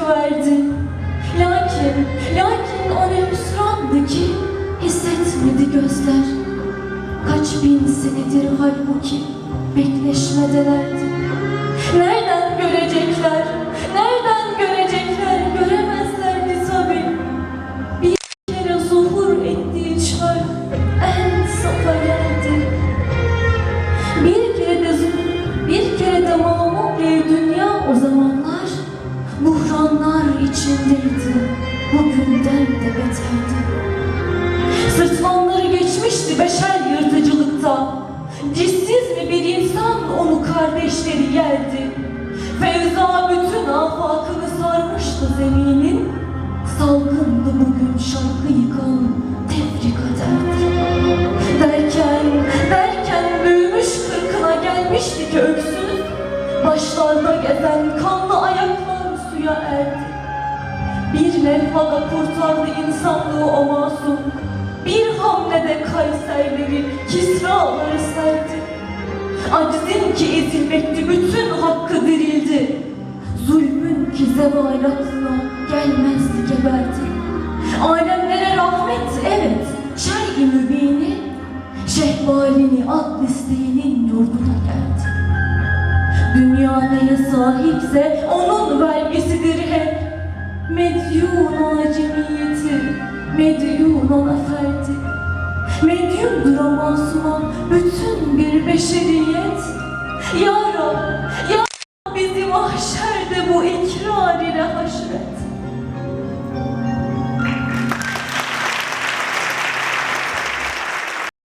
hakkı. Lakin, lakin o hüsrandı ki hissetmedi gözler. Kaç bin senedir halbuki bekleşmedelerdi. Nereden görecekler? İçindeydi. Bugünden de beterdi. Sırtlanları geçmişti beşer yırtıcılıkta. Cissiz mi bir insan onu kardeşleri yerdi. Fevza bütün afakını sarmıştı zeminin. Salgındı bugün şarkı yıkan tefrika derdi. Derken, derken büyümüş kırkına gelmişti ki öksüz. Başlarda gezen kanlı ayaklar suya erdi. Levhada kurtardı insanlığı o masum. Bir hamlede Kayserleri, Kisraları serdi. Aczin ki ezilmekti, bütün hakkı dirildi. Zulmün ki zeval aklına gelmezdi geberdi. Alemlere rahmet, evet, şer-i mübini, şehvalini ad listeğinin yurduna geldi. Dünya neye sahipse onun vergisidir. Medyun ona cemiyeti, medyun ona ferdi. Medyundur o masuma bütün bir beşeriyet. Ya Rab, Ya Rab bizi mahşerde bu haşret.